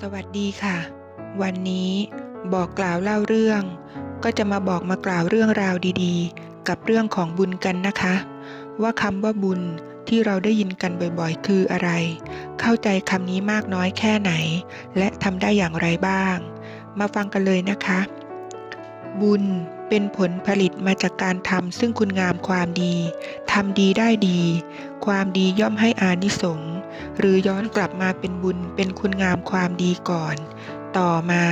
สวัสดีค่ะ วันนี้บอกกล่าวเล่าเรื่อง ก็จะมาบอกมากล่าวเรื่องราวดีๆ กับเรื่องของบุญกันนะคะ ว่าคำว่าบุญที่เราได้ยินกันบ่อยๆ คืออะไร เข้าใจคำนี้มากน้อยแค่ไหน และทำได้อย่างไรบ้าง มาฟังกันเลยนะคะ บุญเป็นผลผลิตมาจากการทำซึ่งคุณงามความดีทำดีได้ดี ความดีย่อมให้อานิสงส์ หรือย้อนกลับมาเป็นบุญเป็นคุณงามความดีก่อน ต่อมา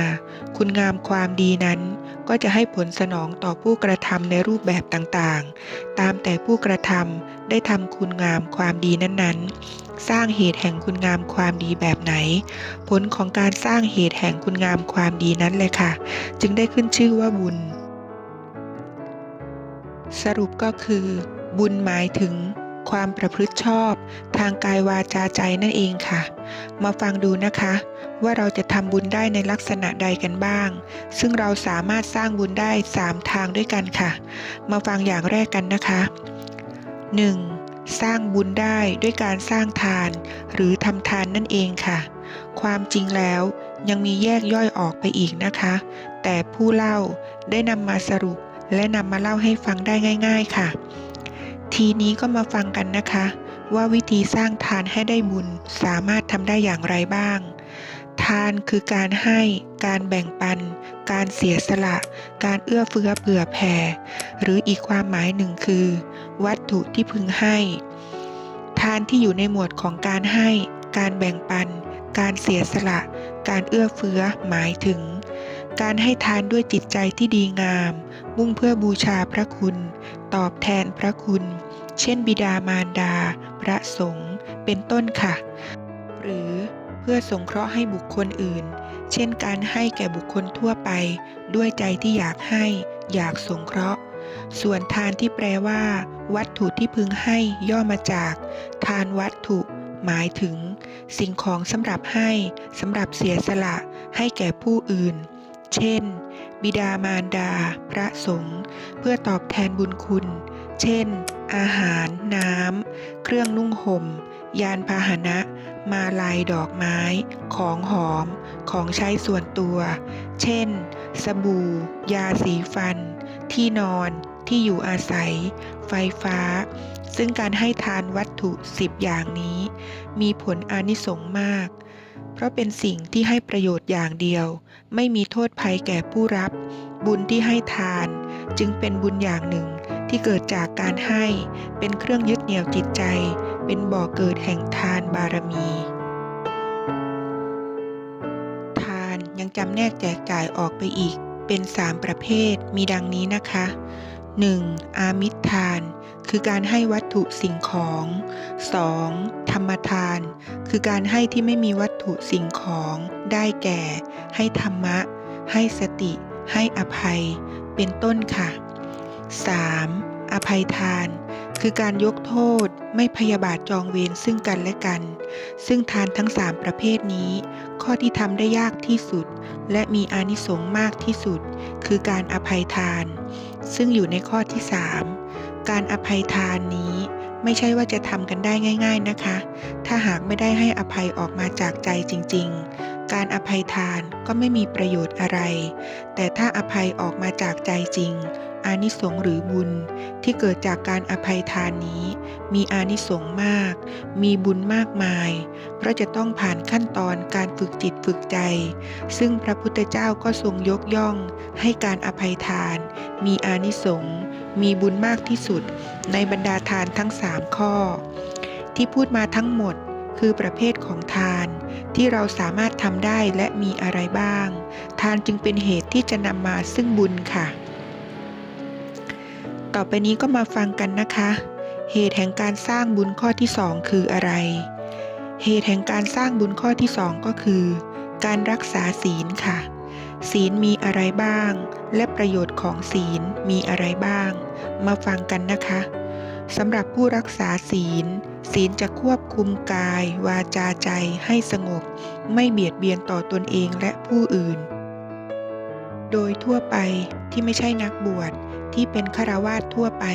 คุณงามความดีนั้น ก็จะให้ผลสนองต่อผู้กระทำในรูปแบบต่างๆ ตามแต่ผู้กระทำได้ทำคุณงามความดีนั้นๆ สร้างเหตุแห่งคุณงามความดีแบบไหน ผลของการสร้างเหตุแห่งคุณงามความดีนั้นเลยค่ะ จึงได้ขึ้นชื่อว่าบุญ สรุปก็คือ บุญหมายถึง ความประพฤติชอบ ทางกายวาจาใจนั่นเองค่ะ มาฟังดูนะคะ ว่าเราจะทำบุญได้ในลักษณะใดกันบ้าง ซึ่งเราสามารถสร้างบุญได้ 3 ทางด้วยกันค่ะ มาฟังอย่างแรกกันนะคะ 1. สร้างบุญได้ด้วยการสร้างทาน หรือทำทานนั่นเองค่ะ ความจริงแล้วยังมีแยกย่อยออกไปอีกนะคะ แต่ผู้เล่าได้นำมาสรุปและนำมาเล่าให้ฟังได้ง่าย ๆ ค่ะ ทีนี้ก็มาฟังกันนะคะ ว่าวิธีสร้างทานให้ได้บุญสามารถทำได้อย่างไรบ้าง ทานคือการให้ การแบ่งปัน การเสียสละ การเอื้อเฟื้อเผื่อแผ่ หรืออีกความหมายหนึ่งคือ วัตถุที่พึงให้ ทานที่อยู่ในหมวดของการให้ การแบ่งปัน การเสียสละ การเอื้อเฟื้อหมายถึง การให้ทานด้วยจิตใจที่ดีงาม มุ่งเพื่อบูชาพระคุณตอบแทนพระคุณ เช่น บิดามารดา พระสงฆ์เป็นต้นค่ะ หรือเพื่อสงเคราะห์ให้บุคคลอื่น เช่นการให้แก่บุคคลทั่วไป ด้วยใจที่อยากให้ อยากสงเคราะห์ ส่วนทานที่แปลว่า วัตถุที่พึงให้ย่อมาจาก ทานวัตถุ หมายถึง สิ่งของสำหรับให้สำหรับเสียสละ ให้แก่ผู้อื่น เช่น บิดามารดา พระสงฆ์เพื่อตอบแทนบุญคุณ เช่น อาหาร น้ำ เครื่องนุ่งห่ม ยานพาหนะ มาลายดอกไม้ ของหอม ของใช้ส่วนตัว เช่น สบู่ ยาสีฟัน ที่นอน ที่อยู่อาศัย ไฟฟ้า ซึ่งการให้ทานวัตถุสิบอย่างนี้ มีผลอานิสงส์มาก เพราะเป็นสิ่งที่ให้ประโยชน์อย่างเดียว ไม่มีโทษภัยแก่ผู้รับ บุญที่ให้ทาน จึงเป็นบุญอย่างหนึ่ง ที่เกิดจากการให้เป็นเครื่องยึดเหนี่ยวจิตใจ เป็นบ่อเกิดแห่งทานบารมี ทานยังจำแนกแจกจ่ายออกไปอีก เป็นสามประเภทมีดังนี้นะคะ 1. อามิตรทาน คือการให้วัตถุสิ่งของ 2. ธรรมทาน คือการให้ที่ไม่มีวัตถุสิ่งของ ได้แก่ ให้ธรรมะ ให้สติ ให้อภัย เป็นต้นค่ะ 3. อภัยทาน คือการยกโทษไม่พยาบาทจองเวรซึ่งกันและกัน ซึ่งทานทั้ง 3 ประเภทนี้ ข้อที่ทำได้ยากที่สุด และมีอานิสงส์มากที่สุด คือการอภัยทาน ซึ่งอยู่ในข้อที่ 3 การอภัยทานนี้ไม่ใช่ว่าจะทำกันได้ง่าย ๆนะคะ ถ้าหากไม่ได้ให้อภัยออกมาจากใจจริง ๆ การอภัยทานก็ไม่มีประโยชน์อะไร แต่ถ้าอภัยออกมาจากใจจริง อานิสงส์หรือบุญที่เกิดจากการอภัยทานนี้ มีอานิสงส์มาก มีบุญมากมาย เพราะจะต้องผ่านขั้นตอนการฝึกจิตฝึกใจ ซึ่งพระพุทธเจ้าก็ทรงยกย่องให้การอภัยทาน มีอานิสงส์มีบุญมากที่สุด ในบรรดาทานทั้งสามข้อ ที่พูดมาทั้งหมดคือประเภทของทานที่เราสามารถทำได้และมีอะไรบ้าง ทานจึงเป็นเหตุที่จะนำมาซึ่งบุญค่ะ ต่อไปนี้ก็มาฟังกันนะคะ เหตุแห่งการสร้างบุญข้อที่สองคืออะไร เหตุแห่งการสร้างบุญข้อที่สองก็คือ การรักษาศีลค่ะ ศีลมีอะไรบ้าง และประโยชน์ของศีลมีอะไรบ้าง มาฟังกันนะคะสำหรับผู้รักษาศีล ศีลจะควบคุมกาย วาจาใจให้สงบ ไม่เบียดเบียนต่อตนเองและผู้อื่น โดยทั่วไปที่ไม่ใช่นักบวช ที่เป็นฆราวาสทั่วไป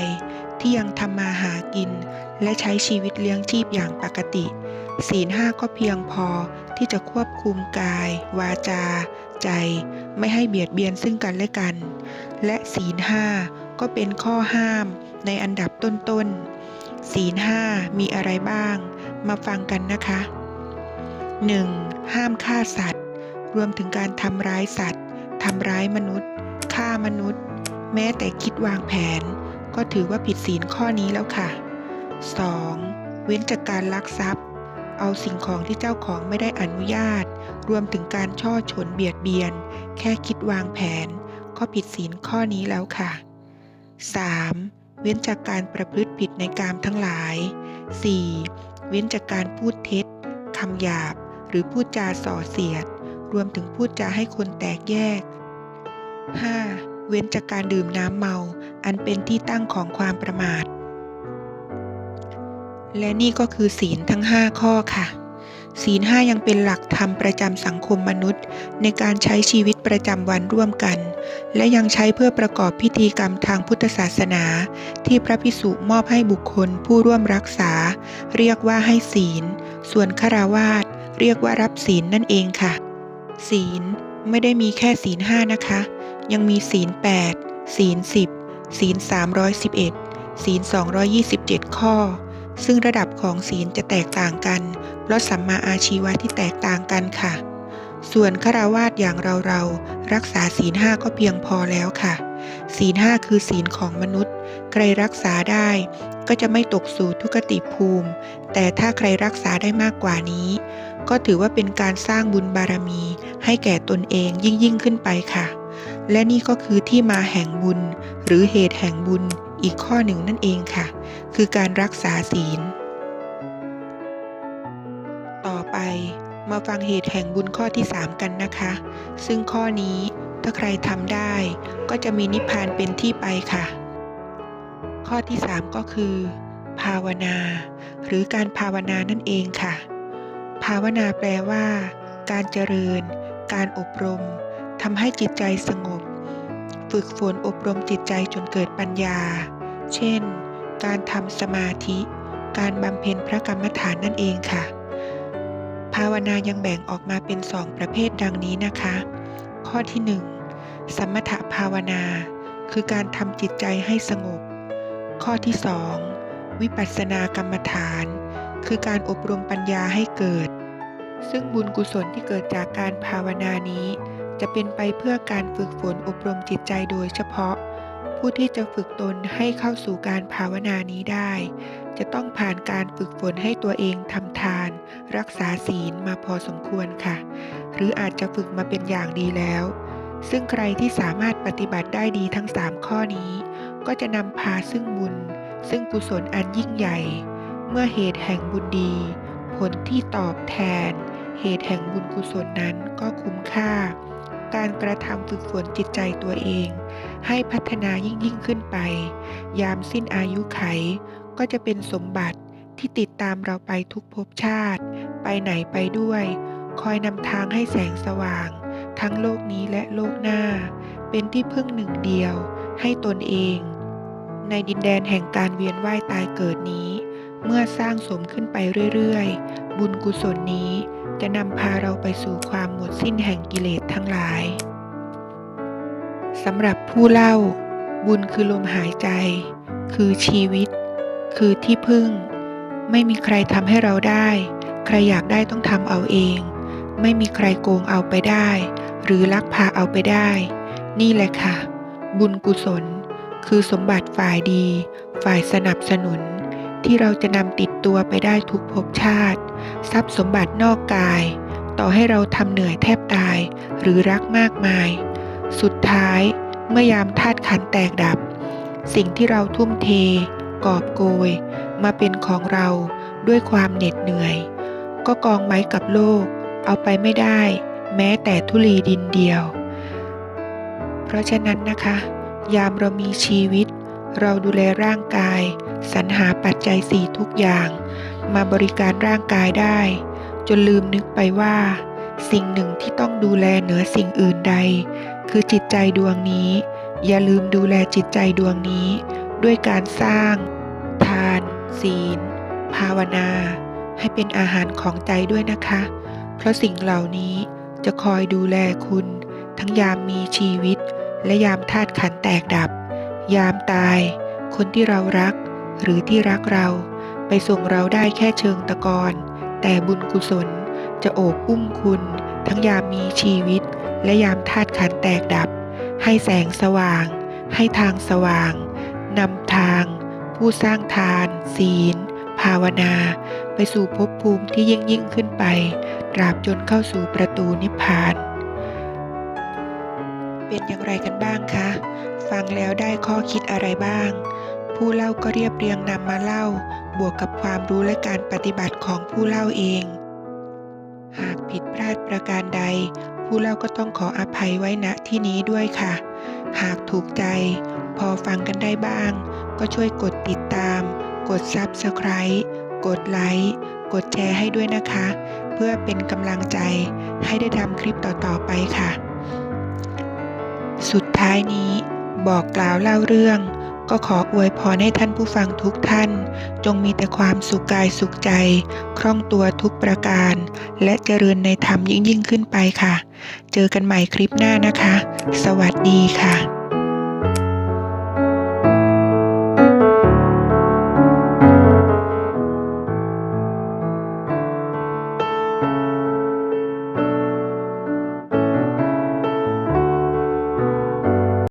ที่ยังทำมาหากิน และใช้ชีวิตเลี้ยงชีพอย่างปกติ ศีลห้าก็เพียงพอที่จะควบคุมกาย วาจา ใจ ไม่ให้เบียดเบียนซึ่งกันและกัน และศีลห้าก็เป็นข้อห้ามในอันดับต้นๆ ศีลห้ามีอะไรบ้าง มาฟังกันนะคะ 1. ห้ามฆ่าสัตว์ รวมถึงการทำร้ายสัตว์ทำร้ายมนุษย์ฆ่ามนุษย์ แม้แต่คิดวางแผน ก็ถือว่าผิดศีลข้อนี้แล้วค่ะ 2. เว้นจากการลักทรัพย์ เอาสิ่งของที่เจ้าของไม่ได้อนุญาต รวมถึงการช่อฉนเบียดเบียน แค่คิดวางแผน ก็ผิดศีลข้อนี้แล้วค่ะ 3. เว้นจากการประพฤติผิดในกามทั้งหลาย 4. เว้นจากการพูดเท็จคำหยาบ หรือพูดจาส่อเสียด รวมถึงพูดจาให้คนแตกแยก 5. เว้นจากการดื่มน้ำเมา อันเป็นที่ตั้งของความประมาท และนี่ก็คือศีลทั้ง 5 ข้อค่ะ ศีลห้ายังเป็นหลักธรรมประจำสังคมมนุษย์ ในการใช้ชีวิตประจำวันร่วมกัน และยังใช้เพื่อประกอบพิธีกรรมทางพุทธศาสนา ที่พระพิสุมอบให้บุคคลผู้ร่วมรักษา เรียกว่าให้ศีล ส่วนฆราวาสเรียกว่ารับศีลนั่นเองค่ะ ศีลไม่ได้มีแค่ศีลห้านะคะ ยังมีศีล 8 ศีล 10 ศีล 311 ศีล 227 ข้อ ซึ่งระดับของศีลจะแตกต่างกัน เพราะสัมมาอาชีวะที่แตกต่างกันค่ะ ส่วนฆราวาสอย่างเราเรารักษาศีลห้าก็เพียงพอแล้วค่ะ ศีลห้าคือศีลของมนุษย์ ใครรักษาได้ก็จะไม่ตกสู่ทุกติภูมิ แต่ถ้าใครรักษาได้มากกว่านี้ ก็ถือว่าเป็นการสร้างบุญบารมี ให้แก่ตนเองยิ่งยิ่งขึ้นไปค่ะ และนี่ก็คือที่มาแห่งบุญ หรือเหตุแห่งบุญอีกข้อหนึ่งนั่นเองค่ะ คือการรักษาศีล ต่อไปมาฟังเหตุแห่งบุญข้อที่ 3 กันนะคะ ซึ่งข้อนี้ถ้าใครทำได้ ก็จะมีนิพพานเป็นที่ไปค่ะ ข้อที่ 3 ก็คือ ภาวนา หรือการภาวนานั่นเองค่ะ ภาวนาแปลว่า การเจริญ การอบรมทำให้จิตใจสงบ ฝึกฝนอบรมจิตใจจนเกิดปัญญา เช่น การทำสมาธิ การบำเพ็ญพระกรรมฐานนั่นเองค่ะ ภาวนายังแบ่งออกมาเป็นสองประเภทดังนี้นะคะ ข้อที่หนึ่งสมถภาวนา คือการทำจิตใจให้สงบ ข้อที่สองวิปัสสนากรรมฐาน คือการอบรมปัญญาให้เกิด ซึ่งบุญกุศลที่เกิดจากการภาวนานี้ จะเป็นไปเพื่อการฝึกฝนอบรมจิตใจโดยเฉพาะ ผู้ที่จะฝึกตนให้เข้าสู่การภาวนานี้ได้ จะต้องผ่านการฝึกฝนให้ตัวเองทำทาน รักษาศีลมาพอสมควรค่ะ หรืออาจจะฝึกมาเป็นอย่างดีแล้ว ซึ่งใครที่สามารถปฏิบัติได้ดีทั้ง 3 ข้อนี้ ก็จะนำพาซึ่งบุญ ซึ่งกุศลอันยิ่งใหญ่ เมื่อเหตุแห่งบุญดี ผลที่ตอบแทน เหตุแห่งบุญกุศลนั้นก็คุ้มค่า การกระทำฝึกฝนจิตใจตัวเอง ให้พัฒนายิ่งยิ่งขึ้นไป ยามสิ้นอายุไข ก็จะเป็นสมบัติที่ติดตามเราไปทุกภพชาติ ไปไหนไปด้วย คอยนำทางให้แสงสว่าง ทั้งโลกนี้และโลกหน้า เป็นที่พึ่งหนึ่งเดียว ให้ตนเอง ในดินแดนแห่งการเวียนว่ายตายเกิดนี้ เมื่อสร้างสมขึ้นไปเรื่อยๆ บุญกุศลนี้ จะนำพาเราไปสู่ความหมดสิ้นแห่งกิเลสทั้งหลายสำหรับผู้เล่า บุญคือลมหายใจ คือชีวิต คือที่พึ่ง ไม่มีใครทำให้เราได้ ใครอยากได้ต้องทำเอาเอง ไม่มีใครโกงเอาไปได้ หรือลักพาเอาไปได้ นี่แหละค่ะ บุญกุศล คือสมบัติฝ่ายดี ฝ่ายสนับสนุน ที่เราจะนำติดตัวไปได้ทุกภพชาติ ทรัพย์สมบัตินอกกาย ต่อให้เราทำเหนื่อยแทบตาย หรือรักมากมาย สุดท้ายเมื่อยามธาตุขันแตกดับ สิ่งที่เราทุ่มเท กอบโกย มาเป็นของเราด้วยความเหน็ดเหนื่อย ก็กองไว้กับโลก เอาไปไม่ได้ แม้แต่ธุลีดินเดียว เพราะฉะนั้นนะคะ ยามเรามีชีวิต เราดูแลร่างกาย สรรหาปัจจัยสี่ทุกอย่าง มาบริการร่างกายได้ จนลืมนึกไปว่า สิ่งหนึ่งที่ต้องดูแลเหนือสิ่งอื่นใด คือจิตใจดวงนี้ อย่าลืมดูแลจิตใจดวงนี้ ด้วยการสร้าง ทาน ศีล ภาวนา ให้เป็นอาหารของใจด้วยนะคะ เพราะสิ่งเหล่านี้จะคอยดูแลคุณ ทั้งยามมีชีวิต และยามธาตุขันแตกดับ ยามตาย คนที่เรารัก หรือที่รักเรา ไปส่งเราได้แค่เชิงตะกอนแต่บุญกุศลจะโอบอุ้มคุณ ทั้งยามมีชีวิต และยามธาตุขันแตกดับ ให้แสงสว่าง ให้ทางสว่างนำทาง ผู้สร้างทาน ศีล ภาวนา ไปสู่ภพภูมิที่ยิ่งยิ่งขึ้นไป ตราบจนเข้าสู่ประตูนิพพาน เป็นอย่างไรกันบ้างคะ ฟังแล้วได้ข้อคิดอะไรบ้าง ผู้เล่าก็เรียบเรียงนำมาเล่า บวกกับความรู้และการปฏิบัติของผู้เล่าเอง หากผิดพลาดประการใด ผู้เล่าก็ต้องขออภัยไว้ณที่นี้ด้วยค่ะ หากถูกใจ พอฟังกันได้บ้าง ก็ช่วยกดติดตาม กด Subscribe กดไลค์ กดแชร์ให้ด้วยนะคะ เพื่อเป็นกำลังใจให้ได้ทำคลิปต่อๆไปค่ะ สุดท้ายนี้บอกกล่าวเล่าเรื่อง ก็ขออวยพรให้ท่านผู้ฟังทุกท่าน จงมีแต่ความสุขกายสุขใจ คล่องตัวทุกประการ และเจริญในธรรมยิ่งยิ่งขึ้นไปค่ะ เจอกันใหม่คลิปหน้านะคะ สวัสดีค่ะ